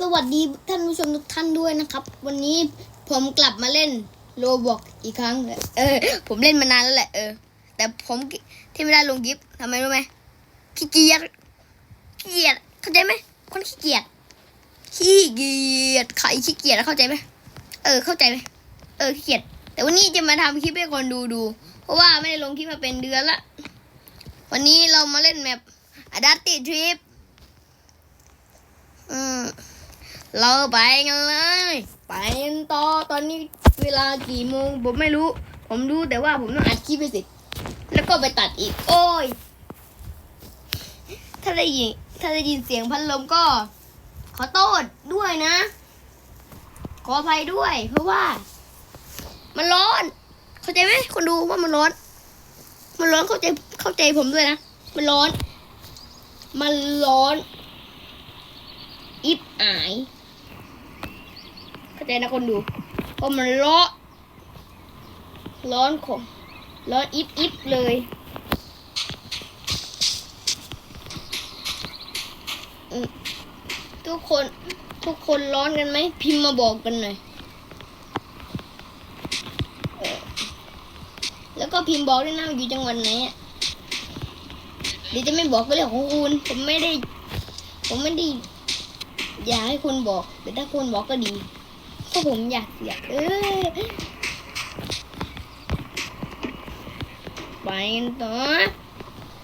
สวัสดีท่านผู้ชมทุกท่านด้วยนะครับ วันนี้ผมกลับมาเล่นโรบอกอีกครั้งเออ ผมเล่นมานานแล้วแหละเออ แต่ผมที่ไม่ได้ลงกิฟทำไมรู้ไหมขี้เกียจขี้เกียจเข้าใจไหมคนขี้เกียจขี้เกียจใครขี้เกียจเข้าใจไหมเออ เข้าใจไหมเออขี้เกียจแต่วันนี้จะมาทำคลิปให้คนดูดู เพราะว่าไม่ได้ลงคลิปมาเป็นเดือนละวันนี้เรามาเล่นแมปอดัตติทริปอืม เราไปกันเลย ไปกันต่อตอนนี้เวลากี่โมงผมไม่รู้ ผมรู้แต่ว่าผมต้องอัดคลิปไปสิแล้วก็ไปตัดอีก โอ้ย ถ้าได้ยินถ้าได้ยินเสียงพัดลมก็ ขอโทษด้วยนะ ขออภัยด้วย เพราะว่า มันร้อน เข้าใจไหมคนดูว่ามันร้อน มันร้อนเข้าใจเข้าใจผมด้วยนะ มันร้อน มันร้อนอิบอาย เข้าใจนะคนดูเพราะมันร้อนร้อนของร้อนอิบอิบเลยทุกคนทุกคนร้อนกันไหมพิมพ์มาบอกกันหน่อยแล้วก็พิมพ์บอกด้วยนะอยู่จังหวัดไหนเดี๋ยวจะไม่บอกไปเรื่องของคุณผมไม่ได้ ผมไม่ได้อยากให้คุณบอกแต่ถ้าคุณบอกก็ดี พราะผมอยากอยากเออไปกันต่อ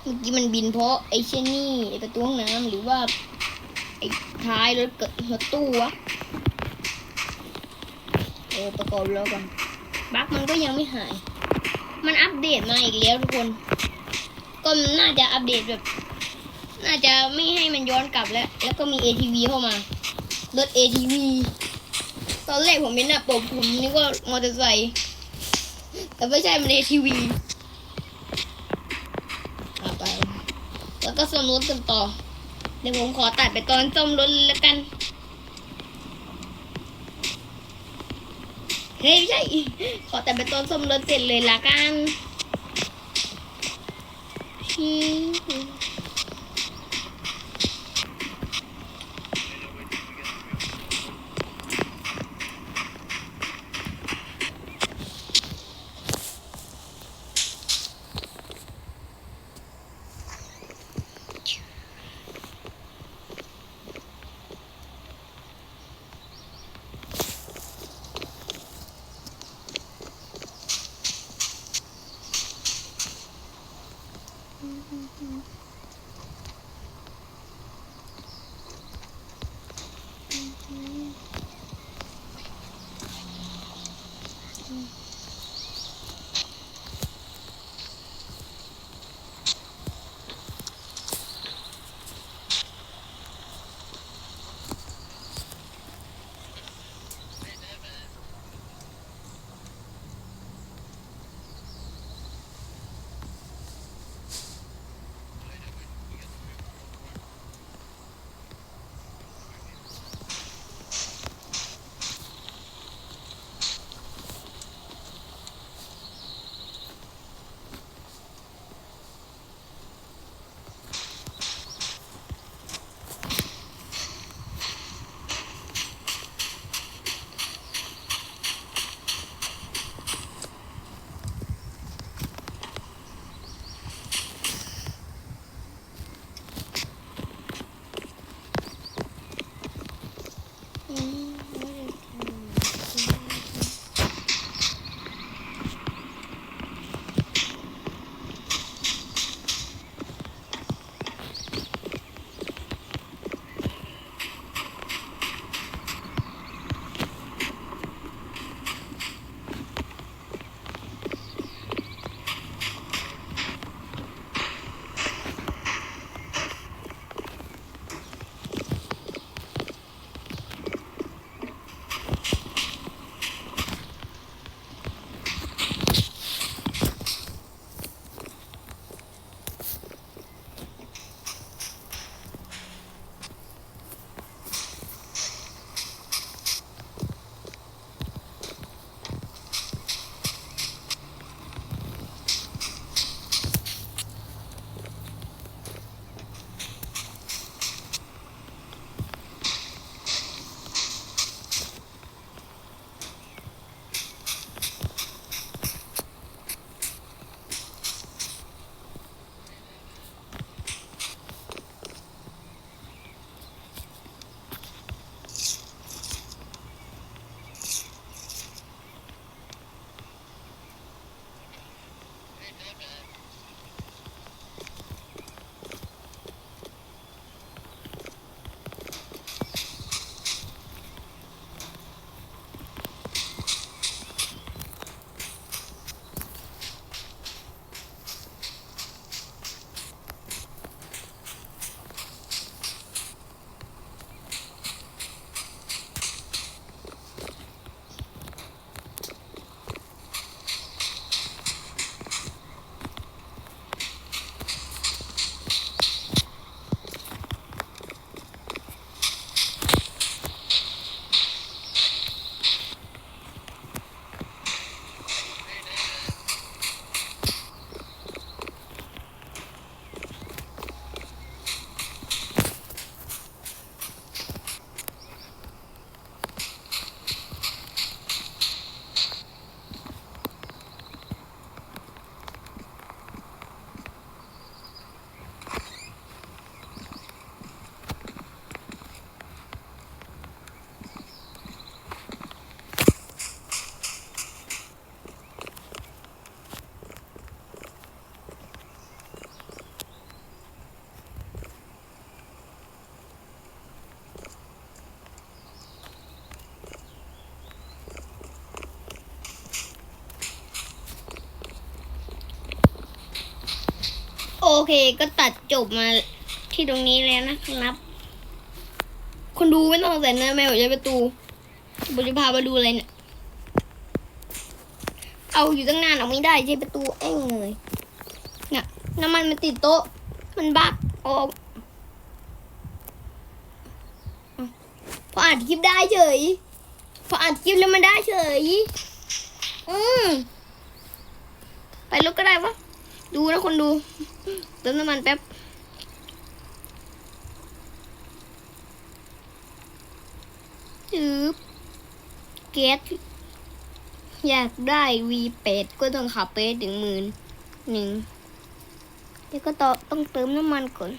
เมื่อกี้มันบินเพราะไอ้เชนนี่ไอ้ประตูห้องน้ำหรือว่าไอ้ท้ายรถเกิดรถตู้วะเออประกอบแล้วกันบั๊กมันก็ยังไม่หาย มันอัปเดตมาอีกแล้วทุกคน ก็น่าจะอัปเดตแบบ น่าจะไม่ให้มันย้อนกลับแล้ว แล้วก็มี ATV เข้ามารถ ATV ตอนแรกผมเป็นหน้าปกผมนึกว่ามอเตอร์ไซค์แต่ไม่ใช่มัน ATV เอาไป แล้วก็ซ่อมรถกันต่อ เดี๋ยวผมขอตัดไปตอนซ่อมรถแล้วกัน เฮ้ยไม่ใช่ ขอตัดไปตอนซ่อมรถเสร็จเลยละกันชิ เคก็ตัดจบมาที่ตรงนี้แล้วนะครับ คนดูไม่ต้องสงสัยนะแม่บอกจะประตูบุจะพามาดูอะไรเนี่ย เอาอยู่ตั้งนานเอาไม่ได้ใช้ประตูเอ้งเลยเนี่ยน้ำมันมันติดโต๊ะ มันบักออกพออ่านคลิปได้เฉย พออ่านคลิปแล้วมันได้เฉย อืมไปรถก็ได้ปะ ดูนะคนดูเติมน้ำมันแป๊บจืบเกสอยากได้ V8 ก็ต้องขับไปถึงหมื่นหนึ่งเดี๋ยวก็ต่อต้องเติมน้ำมันก่อน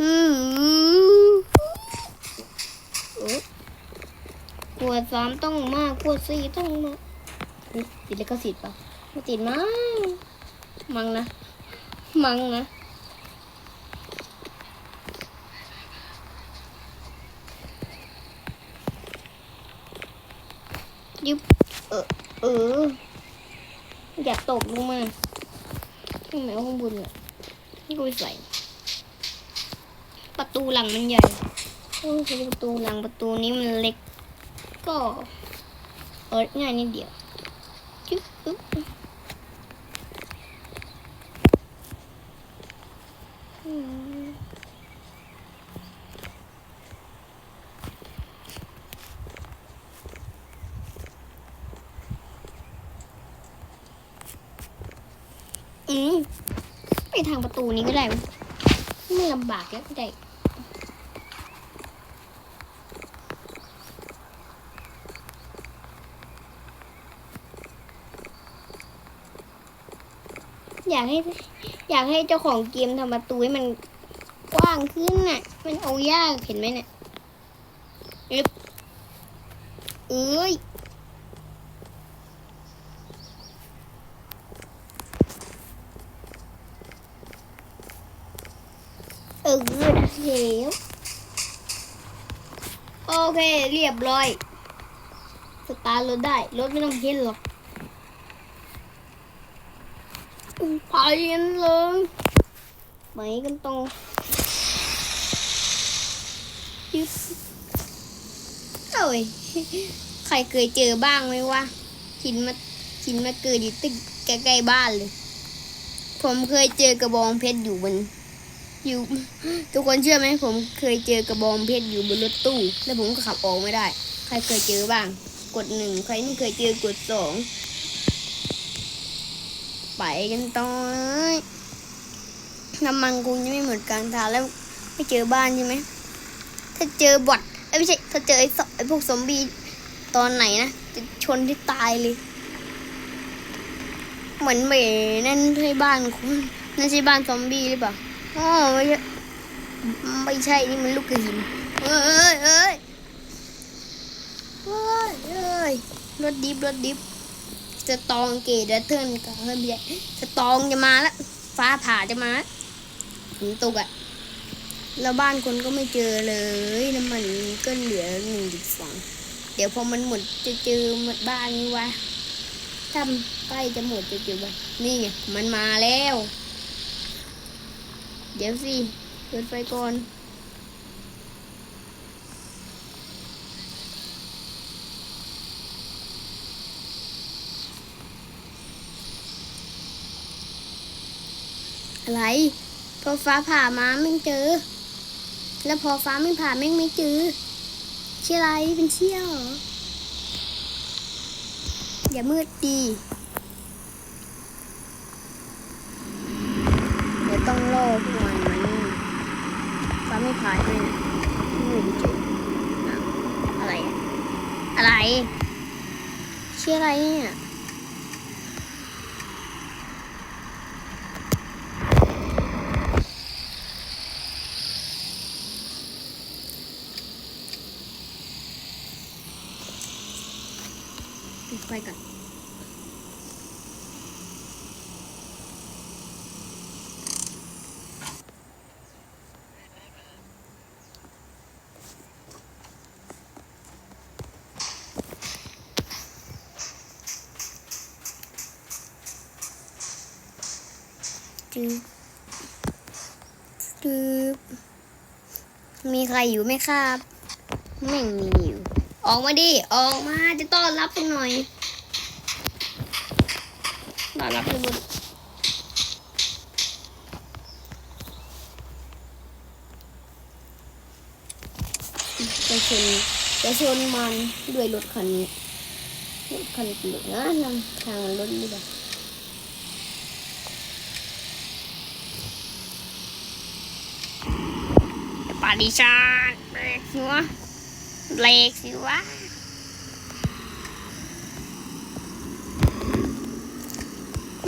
อือกวดสามต้องมากกวดสี่ต้องมากติดเลขสิทธิ์ปะไม่ติดมั้ง มังนะ มังนะยุบเออเออ อยากตกลงมาทำไมเอาข้างบนอะนี่กูใส่ ประตูหลังมันใหญ่โอ้ประตูหลังประตูนี้มันเล็ก ก็เออง่ายนิดเดียวจุ๊บปึ๊บ อืมไปทางประตูนี้ก็ได้ ไม่ลำบากแล้วก็ได้อยากให้ อยากให้เจ้าของเกมทำประตูให้มันกว้างขึ้นน่ะ มันเอายากเห็นไหมเนี่ยอึบเอ้ยเออได้แล้วโอเค เรียบร้อย สตาร์ทรถได้ รถไม่ต้องเข็นหรอก ไปกันเลยไปกันตรงยึดเอ้ยใครเคยเจอบ้างไหมวะหินมาหินมาเกิดอยู่ตึกใกล้ๆบ้านเลย ผมเคยเจอกระบองเพชรอยู่บนอยู่ ทุกคนเชื่อไหมผมเคยเจอกระบองเพชรอยู่บนรถตู้ แล้วผมก็ขับออกไม่ได้ ใครเคยเจอบ้าง กดหนึ่งใครไม่เคยเจอกดสอง ไปกันต่อยน้ำมันคงจะไม่เหมือนกลางทางแล้วไม่เจอบ้านใช่ไหม ถ้าเจอบอทเอ้ไม่ใช่ ถ้าเจอไอ้ไอ้พวกซอมบี้ตอนไหนนะ จะชนที่ตายเลย เหมือนเหมนั่นใช่บ้านคุณนั่นใช่บ้านซอมบี้หรือเปล่าอ๋อไม่ใช่ไม่ใช่ นี่มันลูกกระหินเอ้ยเอ้ยเอ้ยเอ้ยรถดิบรถดิบ สตองเกตเทิร์นกับเฮ้ยไม่ใช่สตองจะมาแล้วฟ้าผ่าจะมาฝนตกอะแล้วบ้านคนก็ไม่เจอเลยน้ำมันก็เหลือหนึ่งจุดสองเดี๋ยวพอมันหมดจะเจอหมดบ้านนี่วะถ้าใกล้จะหมดจะเจอบ้านนี่ไงมันมาแล้ว เดี๋ยวสิเปิดไฟก่อน อะไร พอฟ้าผ่ามาไม่เจอ แล้วพอฟ้าไม่ผ่าไม่งไม่เจอเชี่ยอะไรเป็นเชี่ยวเหรออย่ามืดดีเดี๋ยวต้องล่อพวกมันมานี่ฟ้าไม่ผ่าให้นะไม่รู้จริงอ้าวอะไร อะอะไรชื่ออะไรเนี่ย ปิดไฟก่อนจึ๊บจึ๊บมีใครอยู่ไหมครับ ไม่มี ออกมาดิ ออกมาจะต้อนรับกันหน่อยต้อนรับไปบนจะชนจะชนมันด้วยรถคันนี้รถคันเหลืองนะนำทางรถนี่แบบปาดิชาเบรกสิว เบรกสิวะ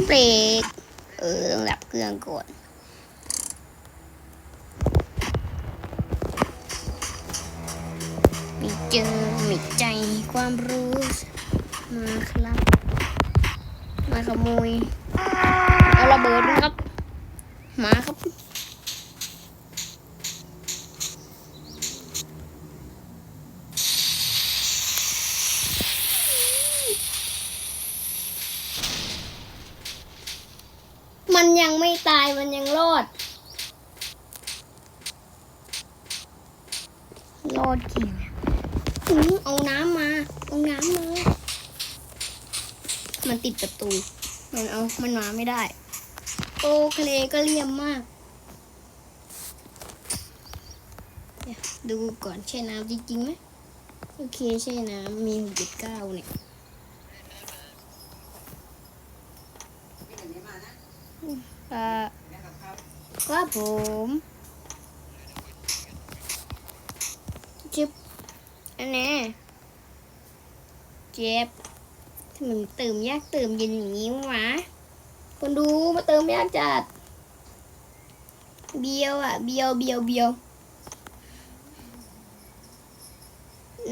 เบรกเออต้องดับเครื่องก่อนมีเจอมีใจความรู้มาครับ มาขโมย เอาระเบิดนะครับ มาครับ มันยังไม่ตายมันยังรอด รอดจริงอะอื้อเอาน้ำมา เอาน้ำมา มัน ติดประตูมันเอามันมาไม่ได้ โอเคก็เลี่ยมมากเดี๋ยวดูก่อนใช่น้ำจริงๆไหมโอเคใช่น้ำมีหกจุดเก้าเนี่ยอ่าครับผมจิ๊บอันนี้เจ็บทำไมมันเติมยากเติมเย็นอย่างนี้วะคนดูมาเติมยากจัด เบียวอะเบียวเบียวเบียว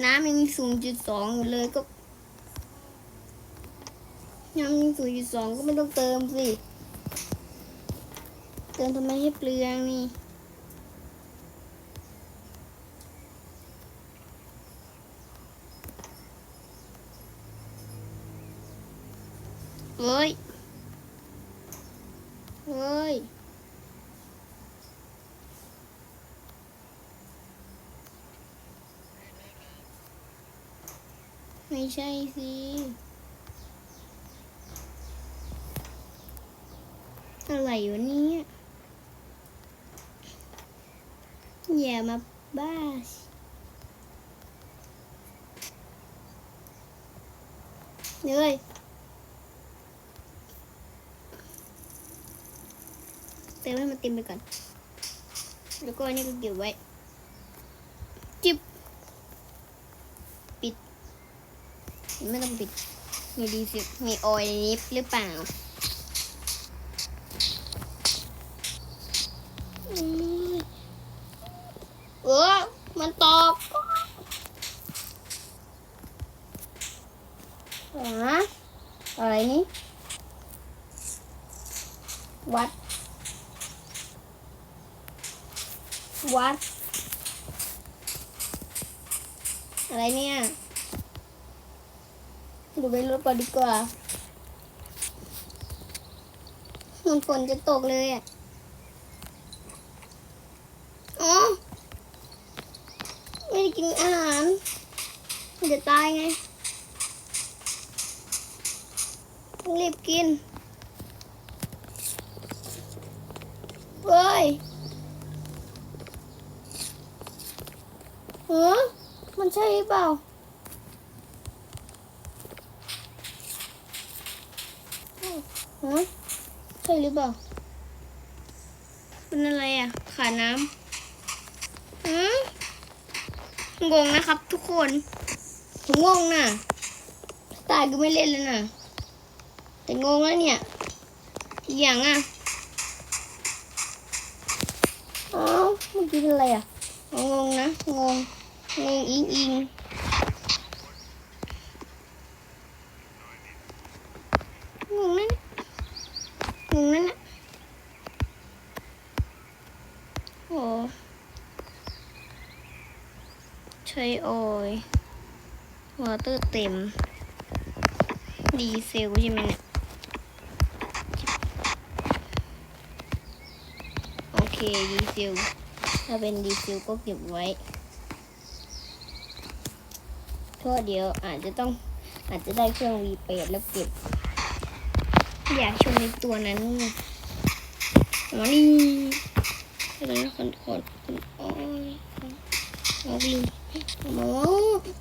น้ำยังศูนย์จุดสองอยู่เลยก็น้ำยังศูนย์จุดสองก็ไม่ต้องเติมสิ เติมทำไมให้เปลืองนี่ เฮ้ย เฮ้ย ไม่ใช่สิอะไรวะเนี่อย่ามาบ้าสิเฮ้ย เติ มให้มันเต็มไปก่อน แล้วก็อันนี้ก็เก็บไว้ จิบ ปิด ไม่ต้องปิด มีดีสิมีออยในนี้หรือเปล่าเออมันตอกฮะอะไรนี่ วัด วัด อะไรเนี่ย ดูไปรถก่อนดีกว่ามันฝนจะตกเลยอะอ๋อไม่ได้กินอาหารมันจะตายไง ต้องรีบกิน เฮ้ย เออมันใช่หรือเปล่า ฮะใช่หรือเปล่า เป็นอะไรอะ ขาน้ำอืมงงนะครับ ทุกคนผมงงน่ะตายก็ไม่เล่นแล้วน่ะ แต่งงแล้วเนี่ยอีกอย่างอะอ้าวเมื่อกี้เป็นอะไรอะ งงนะ งง งงอิงอิงงนั่น งนั่นน่ะโอ้ใช้ออยวอเตอร์เต็ม ดีเซลใช่ไหมเนี่ยโอเค ดีเซล ถ้าเป็นดีฟิลก็เก็บไว้เพราะเดี๋ยวอาจจะต้องอาจจะได้เครื่องวีเปดแล้วเก็บ อยากชมในตัวนั้นมานี่อะไรนะคนคนคนโอ้ยเอาวิ่งโอ้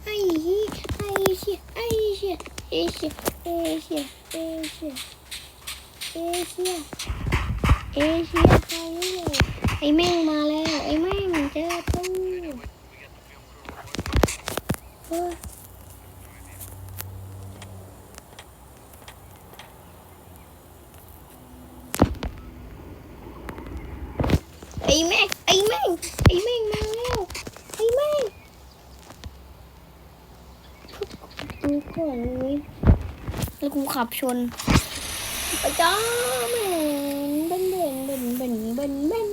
ไอ้เหี้ยไอ้เชี่ยไอ้เชี่ยเอเชี่ยเอเชี่ยเอเชี่ยเอเชี่ยเอเชี่ยใครเนี่ยไอ้แม่งมาแล้วไอ้แม่งเจอตู้เฮ้ย ไอ้แม่งไอ้แม่งไอ้แม่งมาแล้วไอ้แม่ง ดูก่อนเลยแล้วกูขับชนไปจ้าแม่เบนเบนเบนเบนเบนเบน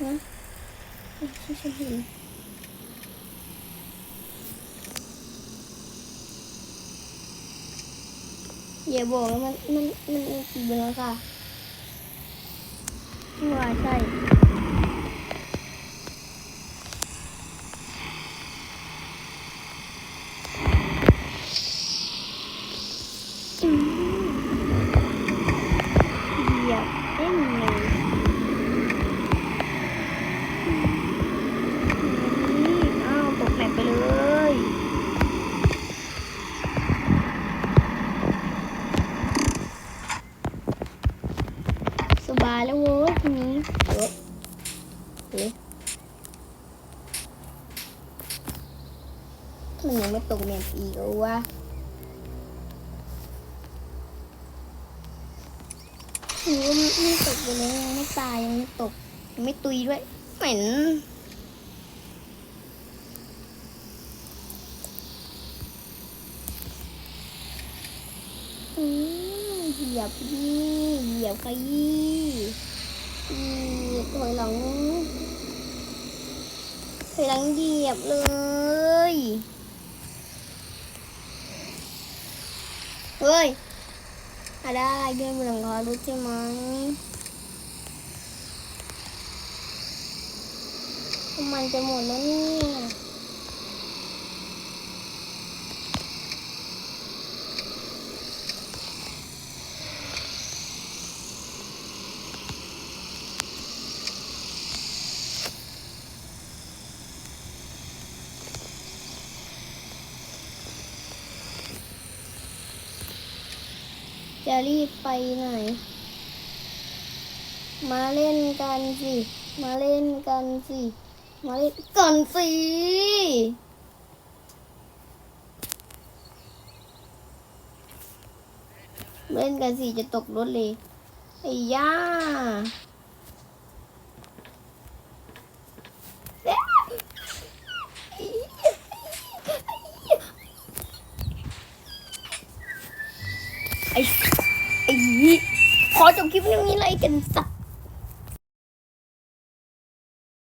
ฮะเอ้ยฉันเห็นอย่าบอกนะมันมันมันมันกี่เบอร์ค่ะว่าใช่อืมเหยียบเอ็นเลยอืมอ้าวตกแมปไปเลย สบายแล้วเว้ยทีนี้เฮ้ยเฮ้ยมันยัง อีกเหรอวะหนูว่มันไม่ตกเลยยังไม่ตายยังตกยังไม่ตุยด้วยเหม็นอืมเหยียบยี่เหยียบขยี้อืมถอยหลังถอยหลังเหยียบเลย เฮ้ยอะไรเดินบนหลังคารถใช่ไหมน้ำมันจะหมดแล้วเนี่ย จะรีบไปไหน มาเล่นกันสิ มาเล่นกันสิ มาเล่นกันสิเล่นกันสิจะตกรถเลยไอ้ย่า ไอ้ไอ้ขอจบคลิปนี้เลยกันสัก